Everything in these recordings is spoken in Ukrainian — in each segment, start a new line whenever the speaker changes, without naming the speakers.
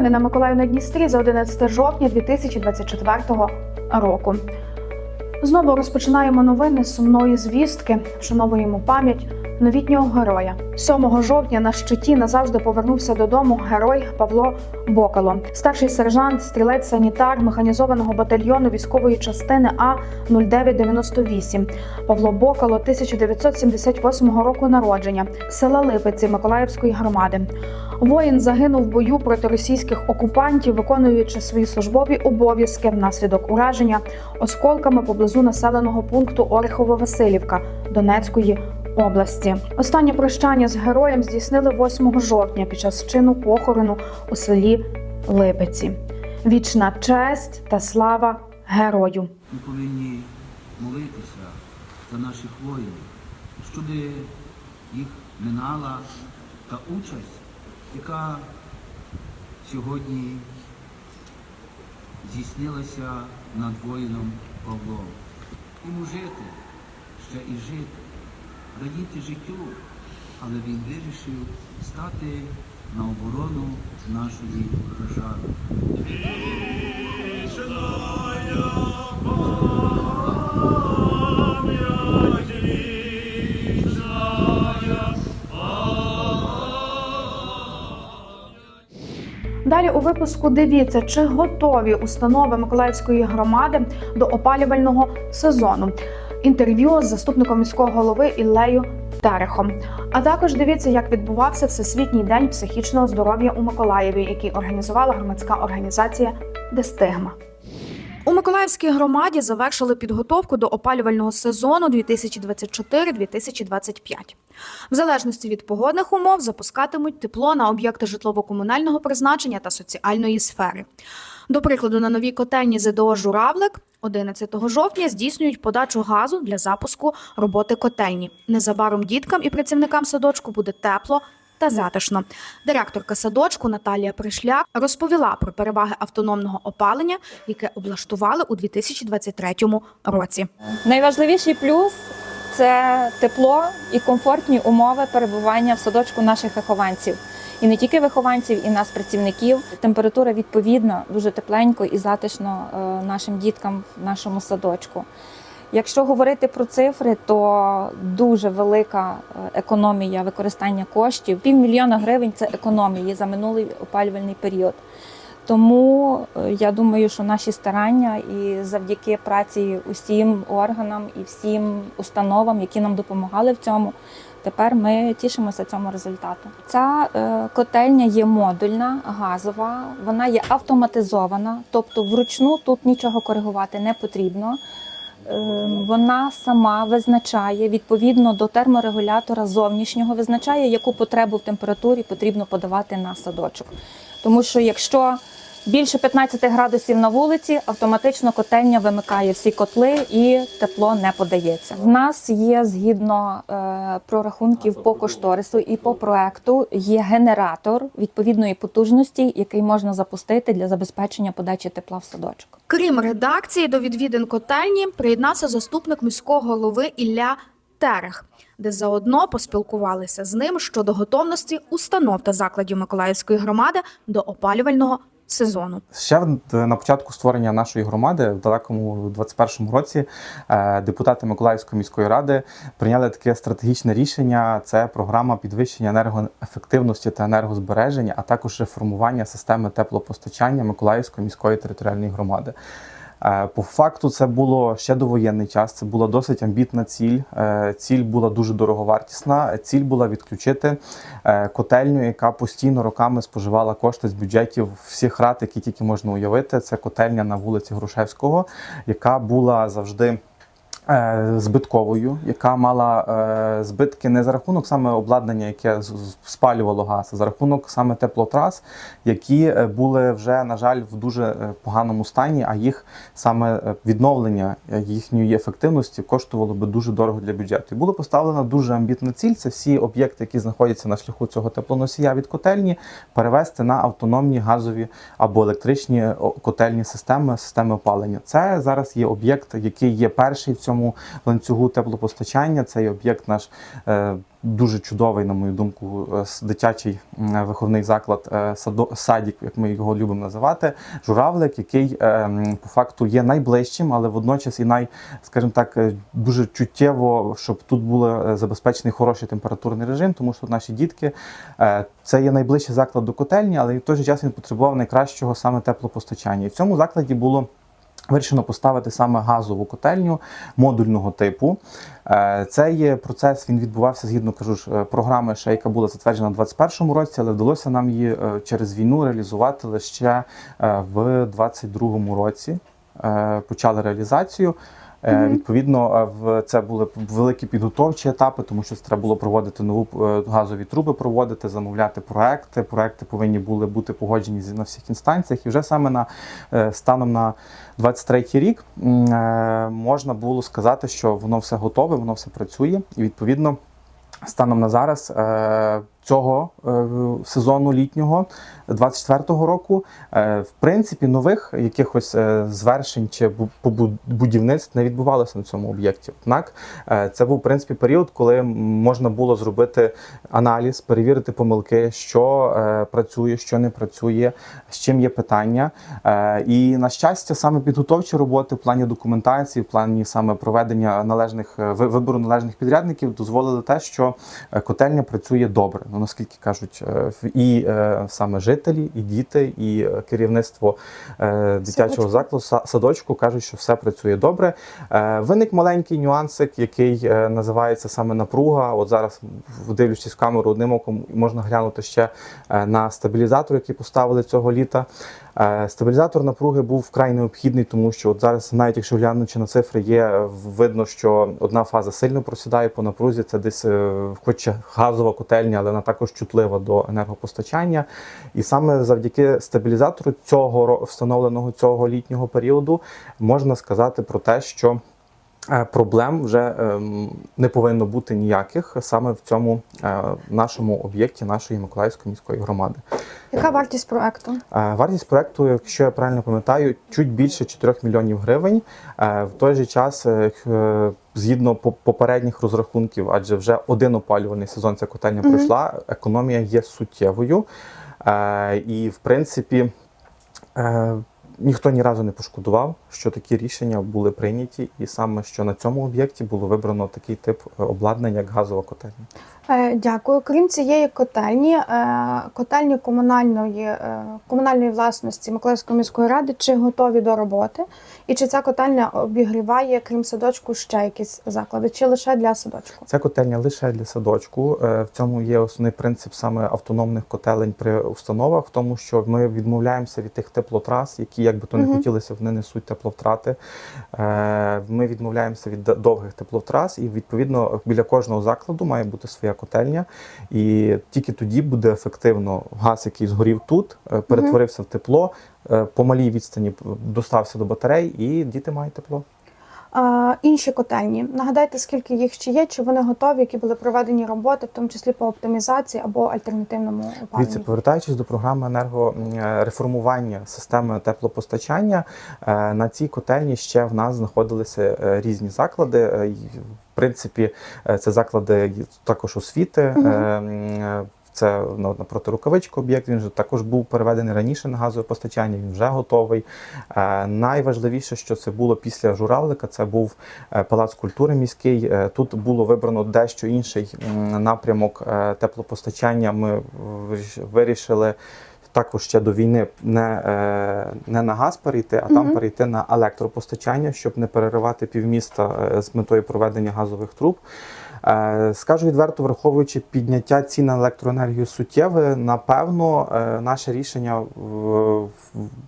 Новини на Миколаїв на Дністрі за 11 жовтня 2024 року. Знову розпочинаємо новини з сумної звістки. Вшановуємо пам'ять новітнього героя. 7 жовтня на щиті назавжди повернувся додому герой Павло Бокало, старший сержант, стрілець санітар механізованого батальйону військової частини А 0998. Павло Бокало 1978 року народження, села Липиці Миколаївської громади. Воїн загинув в бою проти російських окупантів, виконуючи свої службові обов'язки внаслідок ураження осколками поблизу населеного пункту Орехово-Василівка Донецької області. Останнє прощання з героєм здійснили 8 жовтня під час чину похорону у селі Липиці. Вічна честь та слава герою.
Ми повинні молитися за наших воїнів, щоб їх минала та участь, яка сьогодні здійснилася над воїном Павлом. Йому жити, ще і жити, радіти життю, але він вирішив стати на оборону нашої держави.
Далі у випуску дивіться, чи готові установи Миколаївської громади до опалювального сезону. Інтерв'ю з заступником міського голови Іллею Терехом. А також дивіться, як відбувався Всесвітній день психічного здоров'я у Миколаєві, який організувала громадська організація Дестигма. У Миколаївській громаді завершили підготовку до опалювального сезону 2024-2025. В залежності від погодних умов запускатимуть тепло на об'єкти житлово-комунального призначення та соціальної сфери. До прикладу, на новій котельні ЗДО Журавлик 11 жовтня здійснюють подачу газу для запуску роботи котельні. Незабаром діткам і працівникам садочку буде тепло та затишно. Директорка садочку Наталія Пришляк розповіла про переваги автономного опалення, яке облаштували у 2023 році.
Найважливіший плюс це тепло і комфортні умови перебування в садочку наших вихованців. І не тільки вихованців, і нас, працівників. Температура відповідна, дуже тепленько і затишно е, нашим діткам в нашому садочку. Якщо говорити про цифри, то дуже велика е, економія використання коштів. Півмільйона гривень це економії за минулий опалювальний період. Тому е, я думаю, що наші старання і завдяки праці усім органам і всім установам, які нам допомагали в цьому, тепер ми тішимося цьому результату. Ця е, котельня є модульна, газова, вона є автоматизована, тобто вручну тут нічого коригувати не потрібно. Е, Вона сама визначає відповідно до терморегулятора зовнішнього, визначає, яку потребу в температурі потрібно подавати на садочок. Тому що якщо більше 15 градусів на вулиці, автоматично котельня вимикає всі котли і тепло не подається. В нас є згідно е, прорахунків по кошторису і по проекту є генератор відповідної потужності, який можна запустити для забезпечення подачі тепла в садочок.
Крім редакції, до відвідин котельні приєднався заступник міського голови Ілля Терех, де заодно поспілкувалися з ним щодо готовності установ та закладів Миколаївської громади до опалювального сезону.
Ще на початку створення нашої громади в далекому 21-му році е, депутати Миколаївської міської ради прийняли таке стратегічне рішення. Це програма підвищення енергоефективності та енергозбереження, а також реформування системи теплопостачання Миколаївської міської територіальної громади. Е, По факту це було ще довоєнний час. Це була досить амбітна ціль. Е, Ціль була дуже дороговартісна. Ціль була відключити е, котельню, яка постійно роками споживала кошти з бюджетів всіх рад, які тільки можна уявити. Це котельня на вулиці Грушевського, яка була завжди. Е, Збитковою, яка мала е, збитки не за рахунок саме обладнання, яке спалювало газ, а за рахунок саме теплотрас, які е, були вже, на жаль, в дуже поганому стані, а їх саме відновлення їхньої ефективності коштувало би дуже дорого для бюджету. І була поставлена дуже амбітна ціль. Це всі об'єкти, які знаходяться на шляху цього теплоносія від котельні, перевести на автономні газові або електричні котельні системи, системи опалення. Це зараз є об'єкт, який є перший в цьому. Цьому ланцюгу теплопостачання. Цей об'єкт наш е, дуже чудовий, на мою думку, е, дитячий виховний заклад е, садік, як ми його любимо називати, журавлик, який е, по факту є найближчим, але водночас і най, скажімо так, е, дуже чуттєво, щоб тут був е, забезпечений хороший температурний режим, тому що наші дітки е, це є найближчий заклад до котельні, але в той же час він потребував найкращого саме теплопостачання. І в цьому закладі було. Вирішено поставити саме газову котельню модульного типу. Е, Цей процес він відбувався згідно кажу ж е, програми, ще яка була затверджена у 2021 році, але вдалося нам її е, через війну реалізувати лише в 2022 році. Почали реалізацію. Е. Відповідно, е, в це були великі підготовчі етапи, тому що треба було проводити нову е, газові труби, проводити, замовляти проекти. Проекти повинні були бути погоджені на всіх інстанціях. І вже саме на е, станом на 23 рік можна було сказати, що воно все готове, воно все працює, і відповідно. Станом на зараз цього е, сезону літнього 24-го року, е, в принципі, нових якихось е, звершень чи будівництв не відбувалося на цьому об'єкті. Однак це був в принципі період, коли можна було зробити аналіз, перевірити помилки, що працює, що не працює, з чим є питання. І на щастя, саме підготовчі роботи в плані документації, в плані саме проведення належних вибору належних підрядників дозволили те, що котельня працює добре. Ну наскільки кажуть, е, і е, саме жителі, і діти, і е, керівництво дитячого закладу садочку кажуть, що все працює добре. Виник маленький нюансик, який називається саме напруга. От зараз, дивлячись в камеру одним оком, можна глянути ще на стабілізатор, який поставили цього літа. Е, Стабілізатор напруги був вкрай необхідний, тому що от зараз, навіть якщо глянучи на цифри, є е, видно, що одна фаза сильно просідає по напрузі. Це десь, е, хоч газова котельня, але вона також чутлива до енергопостачання. І саме завдяки стабілізатору цього встановленого цього літнього періоду можна сказати про те, що проблем вже ем, не повинно бути ніяких саме в цьому е, нашому об'єкті нашої Миколаївської міської громади.
Яка вартість проекту?
Е, Вартість проекту, якщо я правильно пам'ятаю, чуть більше 4 мільйонів гривень. Е, В той же час, е, е, згідно попередніх розрахунків, адже вже один опалювальний сезон ця котельня
Мгм.
пройшла, економія є суттєвою. Е, І, в принципі, е, ніхто ні разу не пошкодував, що такі рішення були прийняті, і саме що на цьому об'єкті було вибрано такий тип обладнання, як газова котельня.
Е, Дякую. Крім цієї котельні, е, котельні комунальної, е, комунальної власності Миколаївської міської ради чи готові до роботи? І чи ця котельня обігріває, крім садочку, ще якісь заклади, чи лише для садочку?
Ця котельня лише для садочку. В цьому є основний принцип саме автономних котелень при установах, в тому, що ми відмовляємося від тих теплотрас, які, як би то не
Мгм.
хотілося, вони несуть тепловтрати. Ми відмовляємося від довгих теплотрас, і відповідно біля кожного закладу має бути своя котельня. І тільки тоді буде ефективно газ, який згорів тут, е, перетворився в тепло. е, По малій відстані достався до батарей, і діти мають тепло.
Е, Інші котельні. Нагадайте, скільки їх ще є, чи вони готові, які були проведені роботи, в тому числі по оптимізації або альтернативному
Дивіться, повертаючись до програми енергореформування системи теплопостачання, е, на цій котельні ще в нас знаходилися е, різні заклади. Е, В принципі, е, це заклади також освіти.
Мгм.
Це ну, напроти рукавичка об'єкт. Він же також був переведений раніше на газове постачання. Він вже готовий. Е, Найважливіше, що це було після журавлика, це був е, палац культури міський. Е, Тут було вибрано дещо інший напрямок е, теплопостачання. Ми вирішили. Також ще до війни не, не на газ перейти, а там
Мгм.
перейти на електропостачання, щоб не переривати півміста з метою проведення газових труб. Е, Скажу відверто, враховуючи підняття цін на електроенергію суттєве, напевно, е, наше рішення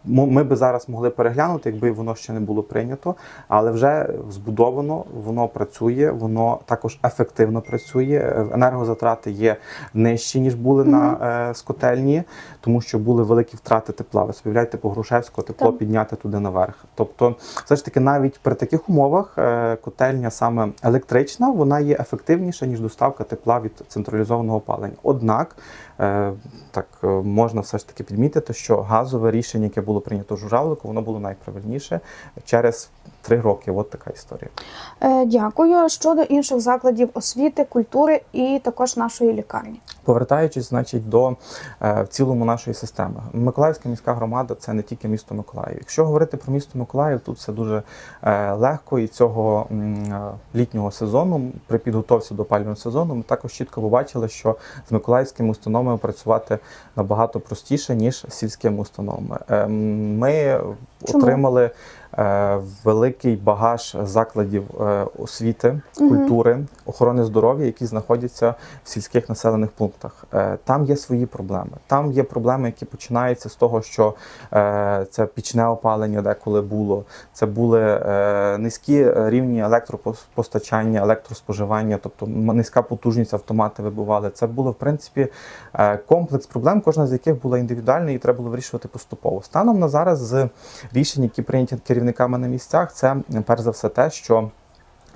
ми би зараз могли переглянути, якби воно ще не було прийнято, але вже збудовано, воно працює, воно також ефективно працює. Е, Енергозатрати є нижчі, ніж були на е, з котельні, тому що були великі втрати тепла. Ви собі уявляєте, по Грушевського тепло
Так.
підняти туди наверх. Тобто, все ж таки, навіть при таких умовах котельня саме електрична, вона є ефективною. Ефективніше ніж доставка тепла від централізованого опалення. Однак е, так е, можна все ж таки підмітити, що газове рішення, яке було прийнято в журавлику, воно було найправильніше через три роки. От така історія.
Е, Дякую. Щодо інших закладів освіти, культури і також нашої лікарні.
Повертаючись, значить, до е, в цілому нашої системи, Миколаївська міська громада це не тільки місто Миколаїв. Якщо говорити про місто Миколаїв, тут все дуже е, легко. І цього е, літнього сезону, при підготовці до опалювального сезону, ми також чітко побачили, що з миколаївськими установами працювати набагато простіше ніж з сільськими установами. Ми
Чому?
отримали е, великий багаж закладів е, освіти,
Мгм.
культури, охорони здоров'я, які знаходяться в сільських населених пунктах. Е, Там є свої проблеми. Там є проблеми, які починаються з того, що е, це пічне опалення деколи було. Це були е, низькі рівні електропостачання, електроспоживання, тобто низька потужність автомати вибували. Це було в принципі е, комплекс проблем, кожна з яких була індивідуальна і треба було вирішувати поступово. Станом на зараз з рішень, які прийняті керівниками на місцях, це перш за все те, що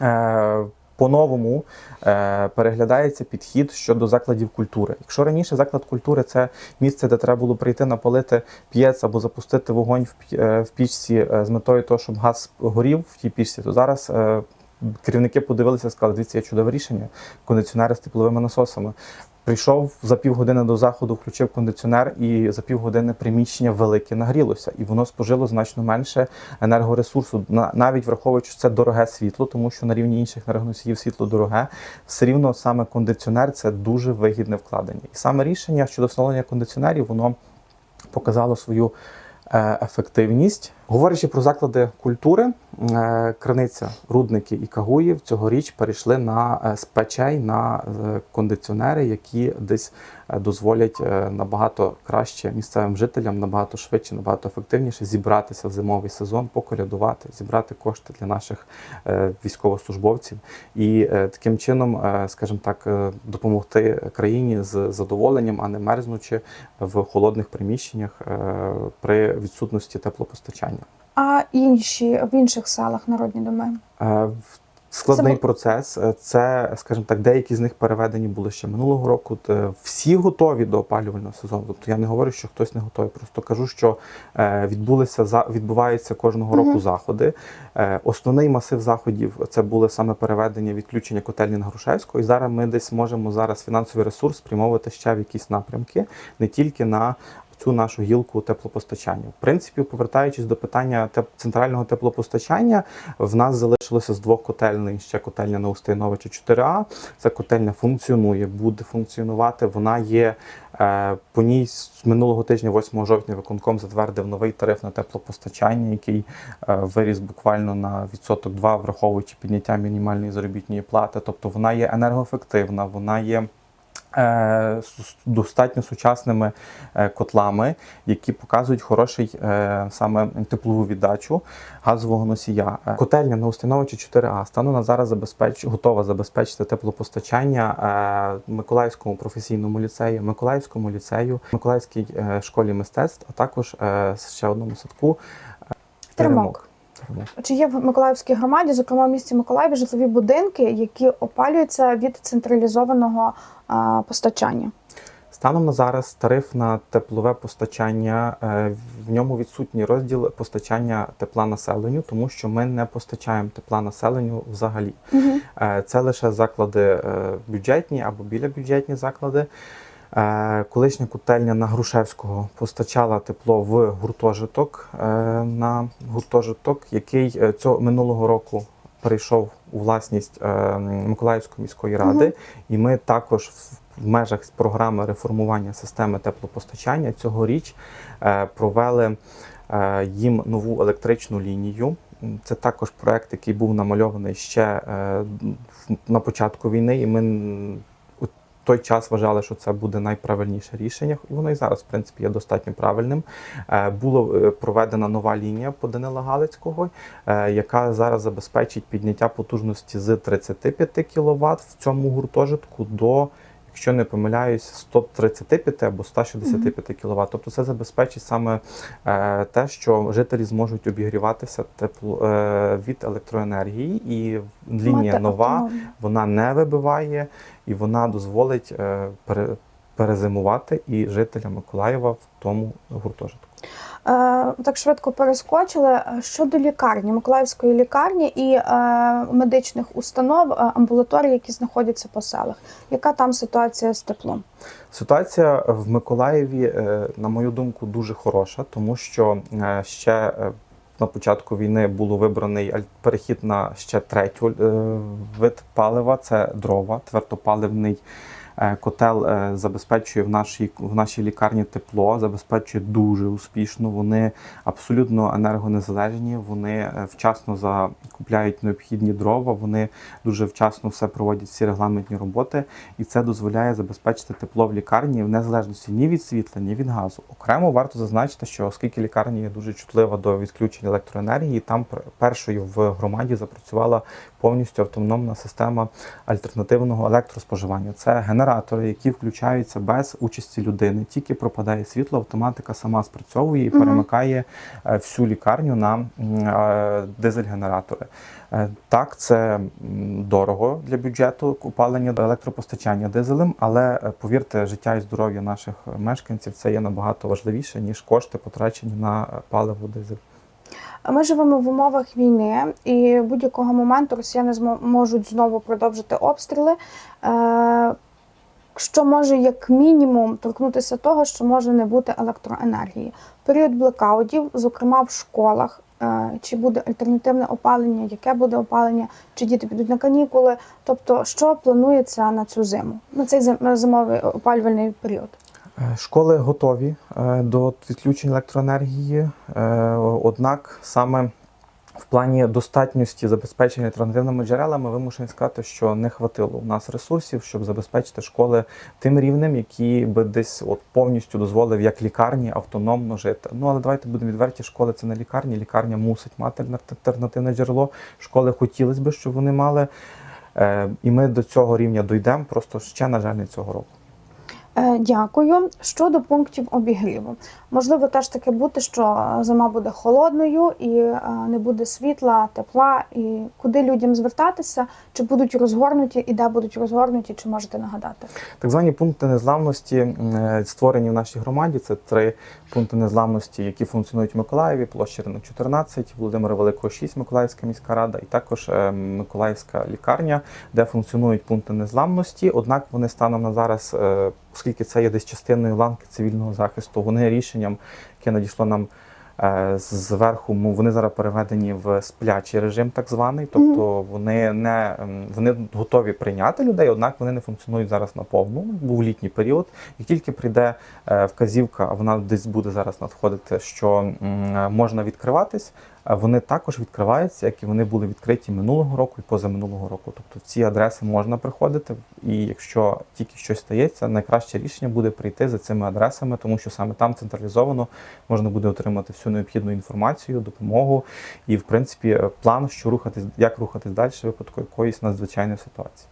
е, по-новому е, переглядається підхід щодо закладів культури. Якщо раніше заклад культури це місце, де треба було прийти напалити п'єц або запустити вогонь в, е, пічці з метою того, щоб газ горів в тій пічці, то зараз керівники подивилися сказали, дивіться, є чудове рішення, кондиціонери з тепловими насосами. Прийшов за півгодини до заходу, включив кондиціонер, і за півгодини приміщення велике нагрілося, і воно спожило значно менше енергоресурсу, на- навіть враховуючи, це дороге світло, тому що на рівні інших енергоносіїв світло дороге. Все рівно саме кондиціонер це дуже вигідне вкладення. І саме рішення щодо встановлення кондиціонерів, воно показало свою е, ефективність. Говорячи про заклади культури, е, криниця, рудники і кагуїв цьогоріч перейшли на е, з печей на е, кондиціонери, які десь е, дозволять е, набагато краще місцевим жителям, набагато швидше, набагато ефективніше зібратися в зимовий сезон, поколядувати, зібрати кошти для наших е, військовослужбовців і е, таким чином, е, скажімо так, е, допомогти країні з задоволенням, а не мерзнучи в холодних приміщеннях е, при відсутності теплопостачання.
А інші в інших селах народні доми.
Е, Складний
Це
процес. Е, Це, скажімо так, деякі з них переведені були ще минулого року. Всі готові до опалювального сезону. Тобто я не говорю, що хтось не готовий. Просто кажу, що е, відбулися відбуваються кожного року
Мгм.
заходи. Основний масив заходів це були саме переведення відключення котельні на Грушевську. І зараз ми десь можемо зараз фінансовий ресурс спрямовувати ще в якісь напрямки, не тільки на цю нашу гілку теплопостачання. В принципі, повертаючись до питання центрального теплопостачання, в нас залишилося з двох котельень ще котельня на Устиновича 4А. Ця котельня функціонує, буде функціонувати. Вона є е, по ній з минулого тижня, 8 жовтня, виконком затвердив новий тариф на теплопостачання, який е, виріс буквально на відсоток 2, враховуючи підняття мінімальної заробітної плати. Тобто вона є енергоефективна, вона є. Е, Достатньо сучасними е, котлами, які показують хороший е, саме теплову віддачу газового носія. Котельня на Устиновичі 4А стану на зараз забезпеч... готова забезпечити теплопостачання Миколаївському професійному ліцею, Миколаївському ліцею, Миколаївській школі мистецтв, а також ще одному садку.
Теремок. Чи є в Миколаївській громаді, зокрема в місті Миколаєві, житлові будинки, які опалюються від централізованого постачання?
Станом на зараз тариф на теплове постачання е, в ньому відсутній розділ постачання тепла населенню, тому що ми не постачаємо тепла населенню взагалі.
Угу.
Це лише заклади е, бюджетні або біля бюджетні заклади. Е, Колишня котельня на Грушевського постачала тепло в гуртожиток е, на гуртожиток, який е, цього минулого року перейшов у власність Миколаївської міської ради,
Мгм.
і ми також в- межах програми реформування системи теплопостачання цьогоріч провели їм нову електричну лінію. Це також проект, який був намальований ще на початку війни, і ми той час вважали, що це буде найправильніше рішення, і воно і зараз, в принципі, є достатньо правильним. Е, Була е, проведена нова лінія по Данила Галицького, е, яка зараз забезпечить підняття потужності з 35 кВт в цьому гуртожитку до якщо не помиляюсь, 135 або 165 кВт. Тобто це забезпечить саме е, те, що жителі зможуть обігріватися тепло е, від електроенергії, і лінія
Мати
нова, вона не вибиває і вона дозволить е, пере, перезимувати і жителям Миколаєва в тому гуртожитку.
Е, Так швидко перескочили. Е, Щодо лікарні, Миколаївської лікарні і е, медичних установ, амбулаторій, які знаходяться по селах. Яка там ситуація з теплом?
Ситуація в Миколаєві, на мою думку, дуже хороша, тому що ще на початку війни було вибраний перехід на ще третю вид палива це дрова, твердопаливний. Е, Котел е, забезпечує в нашій в нашій лікарні тепло, забезпечує дуже успішно. Вони абсолютно енергонезалежні. Вони е, вчасно закупляють необхідні дрова. Вони дуже вчасно все проводять всі регламентні роботи і це дозволяє забезпечити тепло в лікарні в незалежності ні від світла, ні від газу. Окремо варто зазначити, що оскільки лікарня є дуже чутлива до відключень електроенергії, там пер- першою в громаді запрацювала повністю автономна система альтернативного електроспоживання. Це генератори, які включаються без участі людини. Тільки пропадає світло, автоматика сама спрацьовує і перемикає е, всю лікарню на е, дизель-генератори. Е, Так, це дорого для бюджету опалення електропостачання дизелем, але повірте, життя і здоров'я наших мешканців це є набагато важливіше ніж кошти, потрачені на паливо дизель.
Ми живемо в умовах війни, і будь-якого моменту росіяни змо- можуть знову продовжити обстріли. Що може як мінімум торкнутися того, що може не бути електроенергії. Період блекаутів, зокрема в школах, е, чи буде альтернативне опалення, яке буде опалення, чи діти підуть на канікули. Тобто, що планується на цю зиму, на цей зим- зимовий опалювальний період.
Е, Школи готові е, до відключень електроенергії, однак саме в плані достатності забезпечення альтернативними джерелами вимушені сказати, що не хватило у нас ресурсів, щоб забезпечити школи тим рівнем, який би десь от повністю дозволив як лікарні автономно жити. Ну але давайте будемо відверті, школи це не лікарні. Лікарня мусить мати альтернативне джерело. Школи хотілося б, щоб вони мали. Е, І ми до цього рівня дійдемо, просто ще, на жаль, не цього року.
Е, Дякую. Щодо пунктів обігріву, можливо, теж таке бути, що зима буде холодною і е, не буде світла, тепла. І куди людям звертатися, чи будуть розгорнуті, і де будуть розгорнуті, чи можете нагадати?
Так звані пункти незламності е, створені в нашій громаді. Це три пункти незламності, які функціонують в Миколаєві, площа ринок 14, Володимира Великого 6, Миколаївська міська рада, і також е, Миколаївська лікарня, де функціонують пункти незламності. Однак вони станом на зараз, е, оскільки це є десь частиною ланки цивільного захисту, вони рішенням, яке надійшло нам. е, Зверху вони зараз переведені в сплячий режим, так званий. Тобто вони не вони готові прийняти людей, однак вони не функціонують зараз на повну, Був літній період. Як тільки прийде е, вказівка, вона десь буде зараз надходити, що е, можна відкриватись. Вони також відкриваються, як і вони були відкриті минулого року і позаминулого року. Тобто в ці адреси можна приходити, і якщо тільки щось стається, найкраще рішення буде прийти за цими адресами, тому що саме там централізовано можна буде отримати всю необхідну інформацію, допомогу і, в принципі, план, що рухатись, як рухатись далі випадку якоїсь надзвичайної ситуації.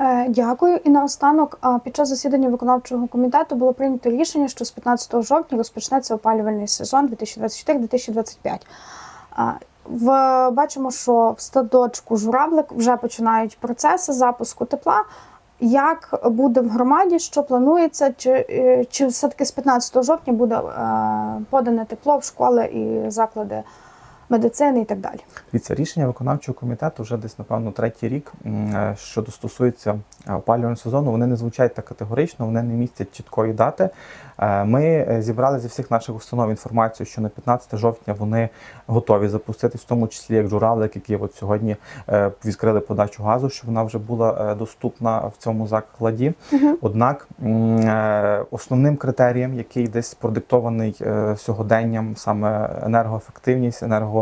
Е, Дякую. І наостанок, під час засідання виконавчого комітету було прийнято рішення, що з 15 жовтня розпочнеться опалювальний сезон 2024-2025. В бачимо, що в стадочку журавлик вже починають процеси запуску тепла. Як буде в громаді, що планується, чи, е, чи все-таки з 15 жовтня буде е, подане тепло в школи і заклади медицини і так далі?
Дивіться, рішення виконавчого комітету вже десь, напевно, третій рік, е, що стосується е, опалювального сезону, вони не звучать так категорично, вони не містять чіткої дати. Е, Ми зібрали зі всіх наших установ інформацію, що на 15 жовтня вони готові запустити, в тому числі як журавлик, який от сьогодні відкрили подачу газу, щоб вона вже була доступна в цьому закладі. Однак е, основним критерієм, який десь продиктований сьогоденням, саме енергоефективність, енерго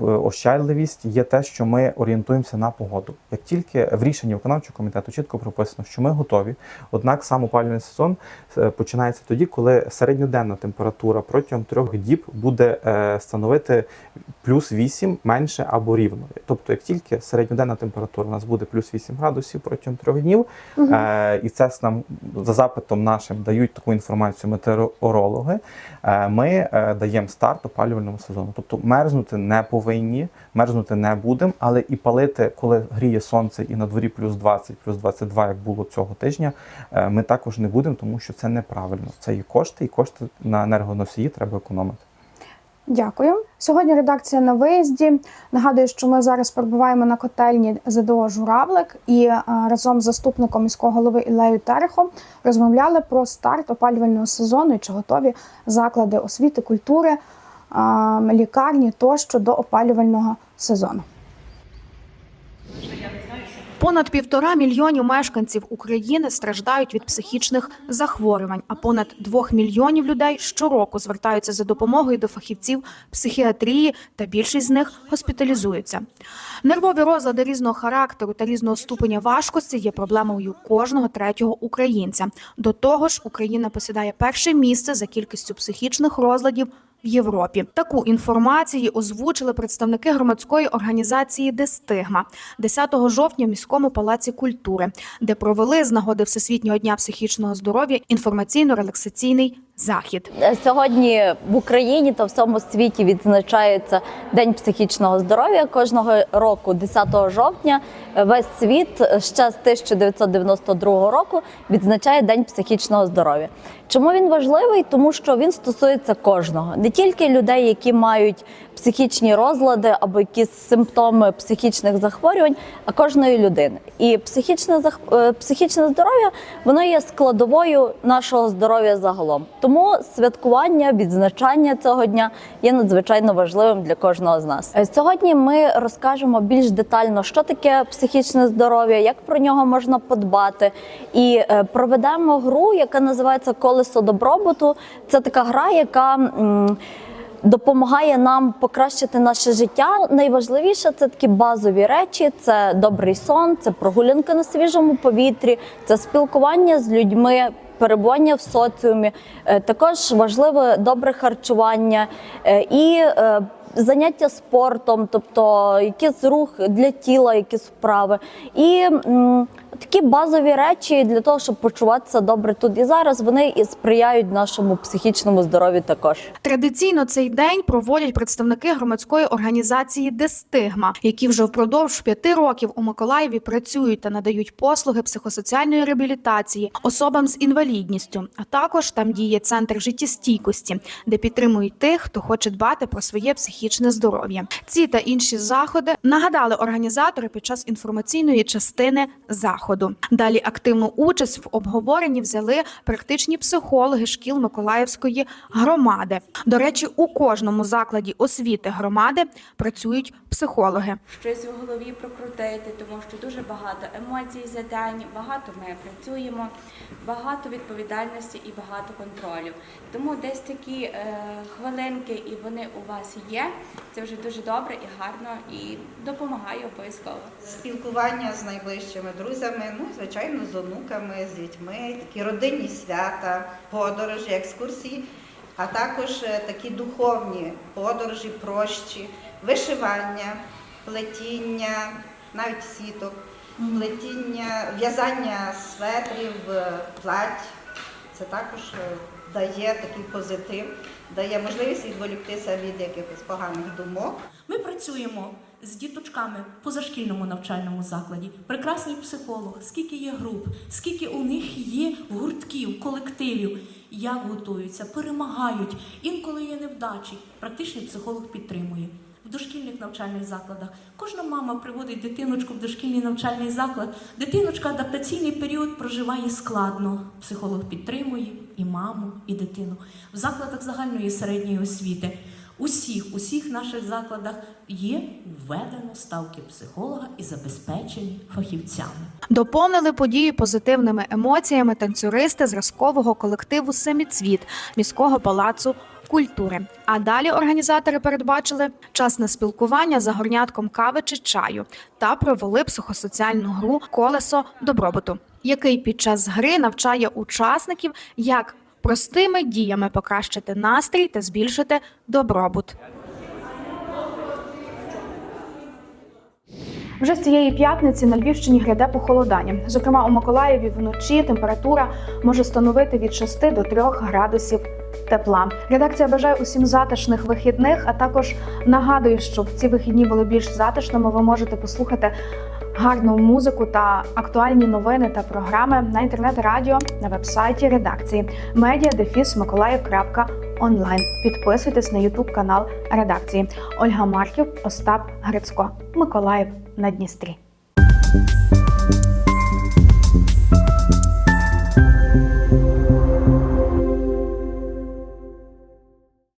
енергоощадливість є те, що ми орієнтуємося на погоду. Як тільки в рішенні виконавчого комітету чітко прописано, що ми готові, однак сам опалювальний сезон е, починається тоді, коли середньоденна температура протягом трьох діб буде е, становити плюс 8 менше або рівно. Тобто, як тільки середньоденна температура у нас буде плюс 8 градусів протягом трьох днів, е, і це нам за запитом нашим дають таку інформацію метеорологи, ми даємо старт опалювальному сезону. Тобто мерзнути не повинні, мерзнути не будемо, але і палити, коли гріє сонце і на дворі плюс 20, плюс 22, як було цього тижня, е, ми також не будемо, тому що це неправильно. Це і кошти, і кошти на енергоносії треба економити.
Дякую. Сьогодні редакція на виїзді. Нагадую, що ми зараз перебуваємо на котельні ЗДО Журавлик і е, разом з заступником міського голови Ілею Терехом розмовляли про старт опалювального сезону і чи готові заклади освіти, культури, лікарні тощо до опалювального сезону. Понад півтора мільйонів мешканців України страждають від психічних захворювань, а понад двох мільйонів людей щороку звертаються за допомогою до фахівців психіатрії, та більшість з них госпіталізуються. Нервові розлади різного характеру та різного ступеня важкості є проблемою кожного третього українця. До того ж, Україна посідає перше місце за кількістю психічних розладів в Європі. Таку інформацію озвучили представники громадської організації Дестигма 10 жовтня в міському палаці культури, де провели з нагоди Всесвітнього дня психічного здоров'я інформаційно-релаксаційний захід.
Сьогодні в Україні та в всьому світі відзначається День психічного здоров'я кожного року, 10 жовтня. Весь світ ще з 1992 року відзначає День психічного здоров'я. Чому він важливий? Тому що він стосується кожного, не тільки людей, які мають психічні розлади або якісь симптоми психічних захворювань, кожної людини. І психічне зах- е, психічне здоров'я воно є складовою нашого здоров'я загалом. Тому святкування, відзначання цього дня є надзвичайно важливим для кожного з нас. Е, Сьогодні ми розкажемо більш детально, що таке психічне здоров'я, як про нього можна подбати, і е, проведемо гру, яка називається Колесо добробуту. Це така гра, яка допомагає нам покращити наше життя. Найважливіше це такі базові речі: це добрий сон, це прогулянка на свіжому повітрі, це спілкування з людьми. Перебування в соціумі, Е, також важливе добре харчування е, і е, заняття спортом, тобто якийсь рух для тіла, якісь вправи. І м, такі базові речі для того, щоб почуватися добре тут і зараз, вони і сприяють нашому психічному здоров'ю також.
Традиційно цей день проводять представники громадської організації Дестигма, які вже впродовж п'яти років у Миколаєві працюють та надають послуги психосоціальної реабілітації особам з інвалідністю. А також там діє центр життєстійкості, де підтримують тих, хто хоче дбати про своє психічне здоров'я. Ці та інші заходи нагадали організатори під час інформаційної частини заходу. Далі активну участь в обговоренні взяли практичні психологи шкіл Миколаївської громади. До речі, у кожному закладі освіти громади працюють психологи.
щось в голові прокрутити, тому що дуже багато емоцій за день, багато ми працюємо, багато відповідальності і багато контролю. Тому десь такі е, хвилинки, і вони у вас є. Це вже дуже добре і гарно, і допомагає обов'язково.
спілкування з найближчими друзями, ну звичайно, з онуками, з дітьми, такі родинні свята, подорожі, екскурсії, а також е, такі духовні подорожі, прощі, вишивання, плетіння, навіть сіток, плетіння, в'язання светрів, е, плать. Це також е, дає такий позитив, дає можливість відволіктися від якихось поганих думок.
Ми працюємо з діточками в позашкільному навчальному закладі. Прекрасний психолог, скільки є груп, скільки у них є гуртків, колективів, як готуються, перемагають. Інколи є невдачі. Практичний психолог підтримує. В дошкільних навчальних закладах кожна мама приводить дитиночку в дошкільний навчальний заклад. Дитиночка адаптаційний період проживає складно. Психолог підтримує і маму, і дитину. В закладах загальної середньої освіти усіх, усіх наших закладах є введено ставки психолога і забезпечені фахівцями.
Доповнили подію позитивними емоціями танцюристи зразкового колективу Семіцвіт міського палацу культури. А далі організатори передбачили час на спілкування за горнятком кави чи чаю та провели психосоціальну гру Колесо добробуту, який під час гри навчає учасників, як простими діями покращити настрій та збільшити добробут. Вже з цієї п'ятниці на Львівщині гряде похолодання. Зокрема, у Миколаєві вночі температура може становити від 6 до 3 градусів тепла. Редакція бажає усім затишних вихідних, а також нагадує, щоб ці вихідні були більш затишними. Ви можете послухати гарну музику та актуальні новини та програми на інтернет-радіо на вебсайті редакції media.defis.mikolaev.online. Підписуйтесь на Ютуб канал редакції. Ольга Марків, Остап Грицько, Миколаїв на Дністрі.